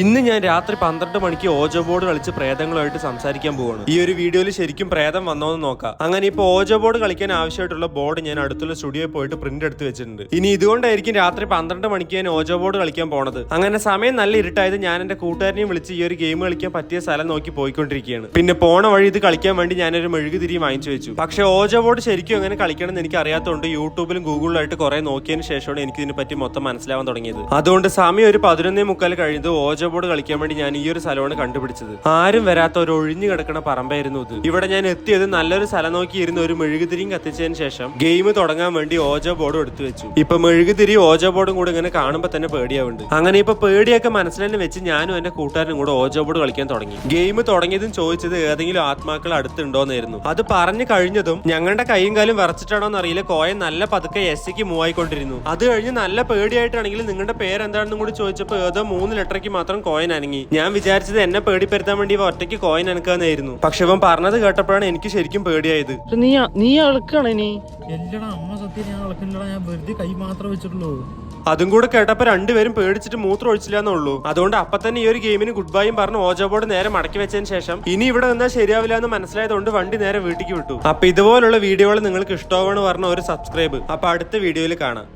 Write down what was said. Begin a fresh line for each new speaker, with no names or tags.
ഇന്ന് ഞാൻ രാത്രി പന്ത്രണ്ട് മണിക്ക് ഓജോ ബോർഡ് കളിച്ച് പ്രേതങ്ങളുമായിട്ട് സംസാരിക്കാൻ പോവാണ്. ഈ ഒരു വീഡിയോയിൽ ശരിക്കും പ്രേതം വന്നോന്ന് നോക്കാം. അങ്ങനെ ഇപ്പൊ ഓജോ ബോർഡ് കളിക്കാൻ ആവശ്യമായിട്ടുള്ള ബോർഡ് ഞാൻ അടുത്തുള്ള സ്റ്റുഡിയോയിൽ പോയിട്ട് പ്രിന്റ് എടുത്ത് വെച്ചിട്ടുണ്ട്. ഇനി ഇതുകൊണ്ടായിരിക്കും രാത്രി പന്ത്രണ്ട് മണിക്ക് ഞാൻ ഓജോ ബോർഡ് കളിക്കാൻ പോണത്. അങ്ങനെ സമയം നല്ല ഇരുട്ടായത് ഞാൻ എന്റെ കൂട്ടുകാരനെയും വിളിച്ച് ഈ ഒരു ഗെയിം കളിക്കാൻ പറ്റിയ സ്ഥലം നോക്കി പോയിക്കൊണ്ടിരിക്കുകയാണ്. പിന്നെ പോണ വഴി ഇത് കളിക്കാൻ വേണ്ടി ഞാനൊരു മെഴുകുതിരി വാങ്ങിച്ചു വെച്ചു. പക്ഷേ ഓജോ ബോർഡ് ശരിക്കും എങ്ങനെ കളിക്കണം എന്ന് എനിക്ക് അറിയാത്തതുകൊണ്ട് യൂട്യൂബിലും ഗൂഗിളിലായിട്ട് കുറെ നോക്കിയതിന് ശേഷമാണ് എനിക്ക് ഇതിനെ പറ്റി മൊത്തം മനസ്സിലാവാൻ തുടങ്ങിയത്. അതുകൊണ്ട് സമയം ഒരു പതിനൊന്നേ മുക്കാൽ കഴിഞ്ഞത് ഓജോ ബോർഡ് കളിക്കാൻ വേണ്ടി ഞാൻ ഈ ഒരു സ്ഥലമാണ് കണ്ടുപിടിച്ചത്. ആരും വരാത്ത ഒരു ഒഴിഞ്ഞു കിടക്കുന്ന പറമ്പായിരുന്നു ഇത്. ഇവിടെ ഞാൻ എത്തിയത് നല്ലൊരു സ്ഥലം നോക്കിയിരുന്ന ഒരു മെഴുകുതിരിയും കത്തിച്ചതിന് ശേഷം ഗെയിം തുടങ്ങാൻ വേണ്ടി ഓജോ ബോർഡും എടുത്തു വെച്ചു. ഇപ്പൊ മെഴുകുതിരി ഓജോ ബോർഡും കൂടെ ഇങ്ങനെ കാണുമ്പോൾ തന്നെ പേടിയാവുണ്ട് അങ്ങനെ ഇപ്പൊ പേടിയൊക്കെ മനസ്സിൽ വെച്ച് ഞാനും എന്റെ കൂട്ടുകാരനും കൂടെ ഓജോ ബോർഡ് കളിക്കാൻ തുടങ്ങി. ഗെയിം തുടങ്ങിയതും ചോദിച്ചത് ഏതെങ്കിലും ആത്മാക്കൾ അടുത്തുണ്ടോന്നായിരുന്നു. അത് പറഞ്ഞു കഴിഞ്ഞതും ഞങ്ങളുടെ കൈയും കാലും വിറച്ചിട്ടാണോ എന്നറിയില്ല. കോയ നല്ല പതുക്കെ എസ് സിക്ക് മൂവ് ആയിക്കൊണ്ടിരുന്നു. അത് കഴിഞ്ഞ് നല്ല പേടിയായിട്ടാണെങ്കിൽ നിങ്ങളുടെ പേരെന്താണെന്നും കൂടി ചോദിച്ചപ്പോൾ ഏതോ മൂന്ന് ലെറ്ററിക്ക് മാത്രം കോയിൻ അനങ്ങി. ഞാൻ വിചാരിച്ചത് എന്നെ പേടിപ്പെടുത്താൻ വേണ്ടി ഇവ ഒറ്റയ്ക്ക് കോയിൻ അനക്കാന്നായിരുന്നു. പക്ഷെ ഇവൻ പറഞ്ഞത് കേട്ടപ്പോഴാണ് എനിക്ക് ശരിക്കും പേടിയായത്.
നീ നീ അളക്കാണ് ഇനി.
എല്ലടാ അമ്മ സത്യം ഞാൻ അളക്കുന്നില്ലടാ ഞാൻ വെറുതെ കൈ മാത്രം വെച്ചിട്ടുള്ളൂ.
അതും കൂടെ കേട്ടപ്പോ രണ്ടുപേരും പേടിച്ചിട്ട് മൂത്രം ഒഴിച്ചില്ല എന്നുള്ളൂ. അതുകൊണ്ട് അപ്പൊ തന്നെ ഈ ഒരു ഗെയിമിന് ഗുഡ് ബൈയും പറഞ്ഞ് ഓജോ ബോർഡ് നേരെ മടക്കി വെച്ചതിന് ശേഷം ഇനി ഇവിടെ നിന്നാൽ ശരിയാവില്ല എന്ന് മനസ്സിലായതുകൊണ്ട് വണ്ടി നേരെ വീട്ടിലേക്ക് വിട്ടു. അപ്പൊ ഇതുപോലുള്ള വീഡിയോകൾ നിങ്ങൾക്ക് ഇഷ്ടമാവെന്ന് പറഞ്ഞ ഒരു സബ്സ്ക്രൈബ് അപ്പൊ അടുത്ത വീഡിയോയിൽ കാണാം.